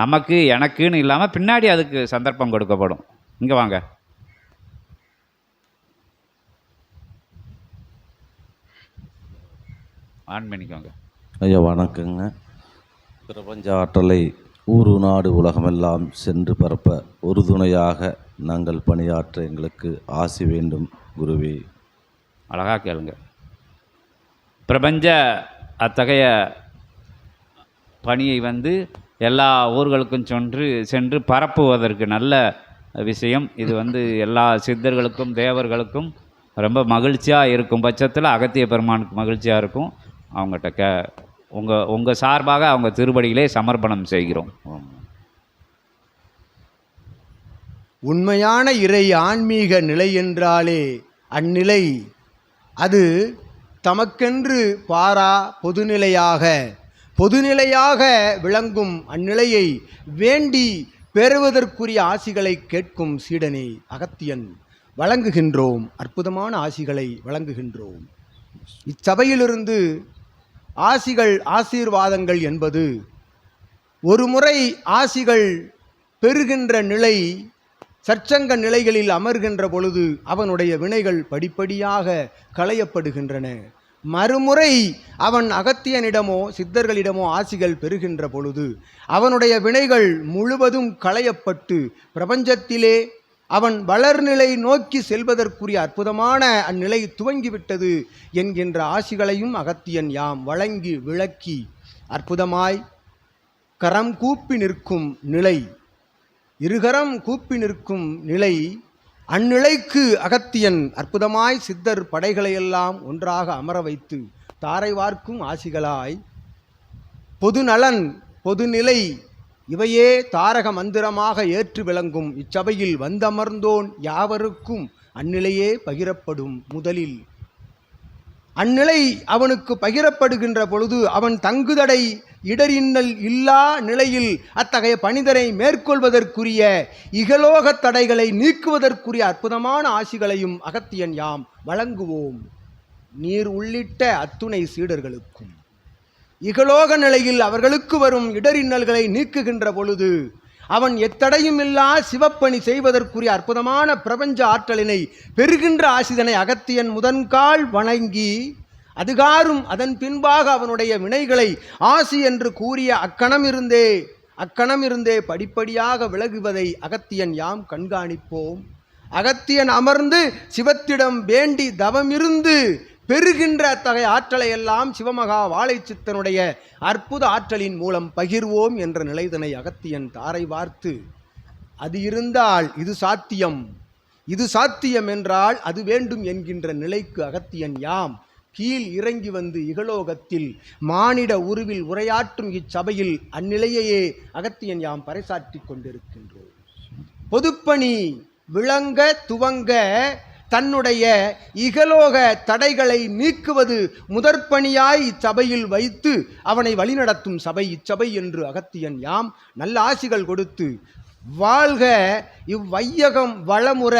நமக்கு எனக்குன்னு இல்லாமல் பின்னாடி அதுக்கு சந்தர்ப்பம் கொடுக்கப்படும். இங்கே வாங்க. ஆன் பண்ணிக்கோங்க ஐயா வணக்கங்க. பிரபஞ்ச ஆற்றலை ஊரு நாடு உலகமெல்லாம் சென்று பரப்ப உறுதுணையாக நாங்கள் பணியாற்ற எங்களுக்கு ஆசி வேண்டும் குருவே. அழகாக கேளுங்க. பிரபஞ்ச அத்தகைய பணியை வந்து எல்லா ஊர்களுக்கும் சென்று சென்று பரப்புவதற்கு நல்ல விஷயம். இது வந்து எல்லா சித்தர்களுக்கும் தேவர்களுக்கும் ரொம்ப மகிழ்ச்சியாக இருக்கும் பட்சத்தில் அகத்திய பெருமானுக்கு மகிழ்ச்சியாக இருக்கும். அவங்ககிட்ட கே உங்கள் உங்கள் சார்பாக அவங்க திருப்படிகளே சமர்ப்பணம் செய்கிறோம். உண்மையான இறை ஆன்மீக நிலை என்றாலே அந்நிலை. அது தமக்கென்று பாரா பொதுநிலையாக பொதுநிலையாக விளங்கும் அந்நிலையை வேண்டி பெறுவதற்குரிய ஆசிகளை கேட்கும் சீடனே அகத்தியன். வழங்குகின்றோம் அற்புதமான ஆசிகளை வழங்குகின்றோம். இச்சபையிலிருந்து ஆசிகள் ஆசீர்வாதங்கள் என்பது ஒரு முறை ஆசிகள் பெறுகின்ற நிலை சற்சங்க நிலைகளில் அமர்கின்ற பொழுது அவனுடைய வினைகள் படிப்படியாக களையப்படுகின்றன. மறுமுறை அவன் அகத்தியனிடமோ சித்தர்களிடமோ ஆசிகள் பெறுகின்ற பொழுது அவனுடைய வினைகள் முழுவதும் களையப்பட்டு பிரபஞ்சத்திலே அவன் வளர்நிலை நோக்கி செல்வதற்குரிய அற்புதமான அந்நிலை துவங்கிவிட்டது என்கின்ற ஆசிகளையும் அகத்தியன் யாம் வழங்கி விளக்கி அற்புதமாய் கரம் கூப்பி நிற்கும் நிலை இருகரம் கூப்பி நிற்கும் நிலை அந்நிலைக்கு அகத்தியன் அற்புதமாய் சித்தர் படைகளையெல்லாம் ஒன்றாக அமர வைத்து தாரை வார்க்கும் ஆசிகளாய் பொதுநலன் பொதுநிலை இவையே தாரக மந்திரமாக ஏற்று விளங்கும் இச்சபையில் வந்தமர்ந்தோன் யாவருக்கும் அந்நிலையே பகிரப்படும் முதலில். அந்நிலை அவனுக்கு பகிரப்படுகின்ற பொழுது அவன் தங்குதடை இடரின்னல் இல்லா நிலையில் அத்தகைய பணிதரை மேற்கொள்வதற்குரிய இகலோக தடைகளை நீக்குவதற்குரிய அற்புதமான ஆசிகளையும் அகத்தியன் யாம் வழங்குவோம். நீர் உள்ளிட்ட அத்துணை சீடர்களுக்கும். இகலோக நிலையில் அவர்களுக்கு வரும் இடரின்னல்களை நீக்குகின்ற பொழுது அவன் எத்தடையும் இல்லா சிவப்பணி செய்வதற்குரிய அற்புதமான பிரபஞ்ச ஆற்றலினை பெறுகின்ற ஆசிதனை அகத்தியன் முதன்கால் வணங்கி அதுகாரும் அதன் பின்பாக அவனுடைய வினைகளை ஆசி என்று கூறிய அக்கணம் இருந்தே அக்கணம் இருந்தே படிப்படியாக விலகுவதை அகத்தியன் யாம் கண்காணிப்போம். அகத்தியன் அமர்ந்து சிவத்திடம் வேண்டி தவமிருந்து பெறுகின்ற அத்தகைய ஆற்றலை எல்லாம் சிவமகா வாழைச்சித்தனுடைய அற்புத ஆற்றலின் மூலம் பகிர்வோம் என்ற நிலைதனை அகத்தியன் தாரை வார்த்து அது இருந்தால் இது சாத்தியம். இது சாத்தியம் என்றால் அது வேண்டும் என்கின்ற நிலைக்கு அகத்தியன் யாம் கீழ் இறங்கி வந்து இகலோகத்தில் மானிட உருவில் உரையாற்றும் இச்சபையில் அந்நிலையையே அகத்தியன் யாம் பறைசாற்றிக் கொண்டிருக்கின்றோம். பொதுப்பணி விளங்க துவங்க தன்னுடைய இகலோக தடைகளை நீக்குவது முதற்பணியாய் இச்சபையில் வைத்து அவனை வழிநடத்தும் சபை இச்சபை என்று அகத்தியன் யாம் நல்ல ஆசிகள் கொடுத்து வாழ்க இவ்வையகம் வளமுற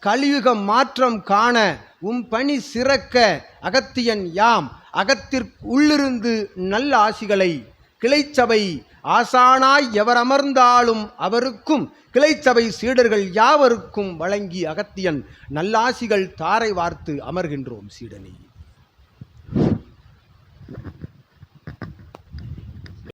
கலியுகம் மாற்றம் காண உம் பணி சிறக்க அகத்தியன் யாம். அகத்திற்கு உள்ளிருந்து நல்ல ஆசிகளை கிளைச்சபை ஆசானாய் எவர் அமர்ந்தாலும் அவருக்கும் கிளைச்சபை சீடர்கள் யாவருக்கும் வழங்கி அகத்தியன் நல்லாசிகள் தாரை வார்த்து அமர்கின்றோம் சீடனே.